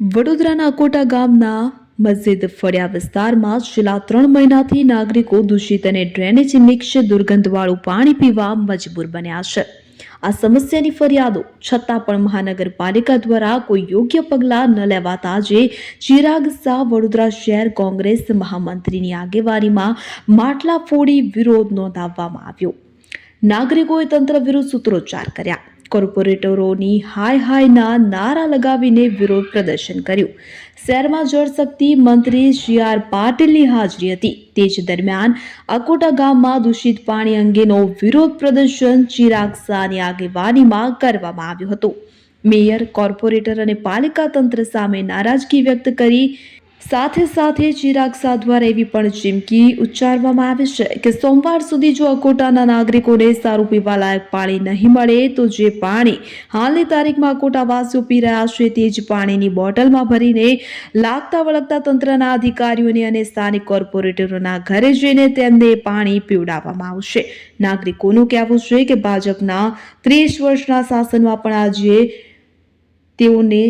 વડોદરાના અકોટા ગામના મસ્જિદ ફળિયા વિસ્તારમાં છેલ્લા ત્રણ મહિનાથી નાગરિકો દૂષિત અને ડ્રેનેજ મિક્સ દુર્ગંધવાળું પાણી પીવા મજબૂર બન્યા છે. આ સમસ્યાની ફરિયાદો છતાં પણ મહાનગરપાલિકા દ્વારા કોઈ યોગ્ય પગલાં ન લેવાતા આજે ચિરાગ શાહ વડોદરા શહેર કોંગ્રેસ મહામંત્રીની આગેવાનીમાં માટલા ફોડી વિરોધ નોંધાવવામાં આવ્યો. નાગરિકોએ તંત્ર વિરુદ્ધ સૂત્રોચ્ચાર કર્યા. કોર્પોરેટરોની હાય હાયના નારા લગાવીને વિરોધ પ્રદર્શન કર્યું. શહેરમાં જળશક્તિ મંત્રી સી આર પાટીલની હાજરી હતી. તે જ દરમિયાન અકોટા ગામમાં દૂષિત પાણી અંગેનો વિરોધ પ્રદર્શન ચિરાગ શાહની આગેવાનીમાં કરવામાં આવ્યું હતું. મેયર, કોર્પોરેટર અને પાલિકા તંત્ર સામે નારાજગી વ્યક્ત કરી સાથે સાથે ચિરાગ શાહ દ્વારા એવી પણ ચીમકી ઉચ્ચારવામાં આવે છે કે સોમવાર સુધી જો અકોટાના નાગરિકોને સારું પીવાલાયક પાણી નહીં મળે તો જે પાણી હાલની તારીખમાં અકોટાવાસીઓ પી રહ્યા છે તે જ પાણીની બોટલમાં ભરીને લાગતા વળગતા તંત્રના અધિકારીઓને અને સ્થાનિક કોર્પોરેટરોના ઘરે જઈને તેમને પાણી પીવડાવવામાં આવશે. નાગરિકોનું કહેવું છે કે ભાજપના ત્રીસ વર્ષના શાસનમાં પણ આજે તેઓને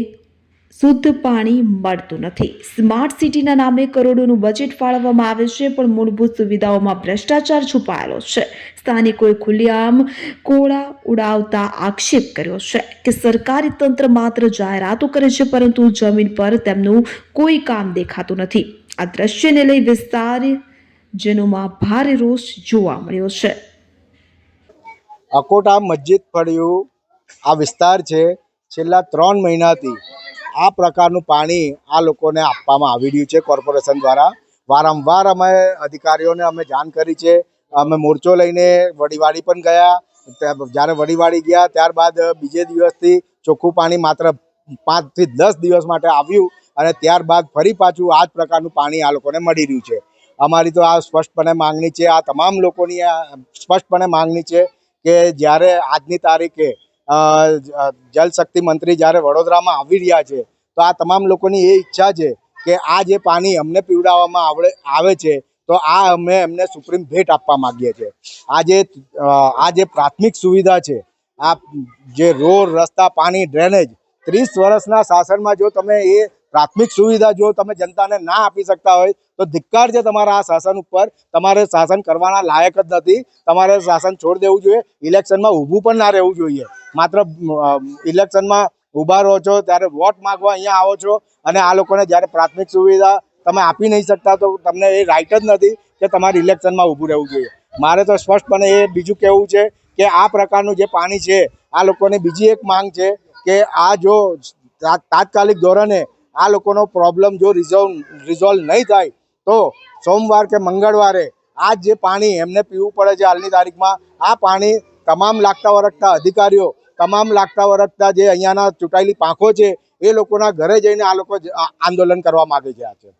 શુદ્ધ પાણી મળતું નથી. સ્માર્ટ સિટીના નામે કરોડોનું બજેટ ફાળવવામાં આવે છે, પણ મૂળભૂત સુવિધાઓમાં ભ્રષ્ટાચાર છુપાયેલો છે. સ્થાનિકોએ ખુલ્લેઆમ કોળા ઉડાવતા આક્ષેપ કર્યો છે કે સરકારી તંત્ર માત્ર જાહેરાતો કરે છે, પરંતુ જમીન પર તેમનું કોઈ કામ દેખાતું નથી. આ દ્રશ્યને લઈ વિસ્તાર જેનોમાં ભારે રોષ જોવા મળ્યો છે. અકોટા મસ્જિદ ફળિયું આ વિસ્તાર છે. છેલ્લા ત્રણ મહિનાથી આ પ્રકારનું પાણી આ લોકોને આપવામાં આવી રહ્યું છે કોર્પોરેશન દ્વારા. વારંવાર અમે અધિકારીઓને અમે જાણ કરી છે. અમે મોરચો લઈને વડીવાડી પણ ગયા. જ્યારે વડીવાડી ગયા ત્યારબાદ બીજે દિવસથી ચોખ્ખું પાણી માત્ર પાંચથી દસ દિવસ માટે આવ્યું અને ત્યારબાદ ફરી પાછું આ જ પ્રકારનું પાણી આ લોકોને મળી રહ્યું છે. અમારી તો આ સ્પષ્ટપણે માંગણી છે. આ તમામ લોકોની સ્પષ્ટપણે માંગણી છે કે જ્યારે આજની તારીખે જલશક્તિ મંત્રી જ્યારે વડોદરામાં આવી રહ્યા છે, તો આ તમામ લોકોની એ ઈચ્છા છે કે આ જે પાણી અમને પીવડાવવામાં આવડે, આવે છે, તો આ અમે એમને સુપ્રીમ ભેટ આપવા માગીએ છીએ. આ જે આ જે પ્રાથમિક સુવિધા છે, આ જે રોડ, રસ્તા, પાણી, ડ્રેનેજ, ત્રીસ વર્ષના શાસનમાં જો તમે એ પ્રાથમિક સુવિધા જો તમે જનતાને ના આપી શકતા હોય તો ધિક્કાર છે તમારા આ શાસન ઉપર. તમારે શાસન કરવાના લાયક જ નથી. તમારે શાસન છોડ દેવું જોઈએ. ઇલેક્શનમાં ઊભું પણ ના રહેવું જોઈએ. માત્ર ઇલેક્શનમાં ઊભા રહો છો, ત્યારે વોટ માગવા અહીંયા આવો છો અને આ લોકોને જ્યારે પ્રાથમિક સુવિધા તમે આપી નહીં શકતા તો તમને એ રાઇટ જ નથી કે તમારે ઇલેક્શનમાં ઊભું રહેવું જોઈએ. મારે તો સ્પષ્ટપણે એ બીજું કહેવું છે કે આ પ્રકારનું જે પાણી છે, આ લોકોની બીજી એક માંગ છે કે આ જો તાત્કાલિક ધોરણે આ લોકોનો પ્રોબ્લેમ જો રિઝોલ્વ રિઝોલ્વ નહીં થાય તો સોમવાર કે મંગળવારે આ જે પાણી એમને પીવું પડે છે હાલની તારીખમાં, આ પાણી તમામ લાગતા વરગતા અધિકારીઓ, તમામ લાગતા વરગતા જે અહીંયાના ચૂંટાયેલી પાંખો છે, એ લોકોના ઘરે જઈને આ લોકો આંદોલન કરવા માગે છે આજે.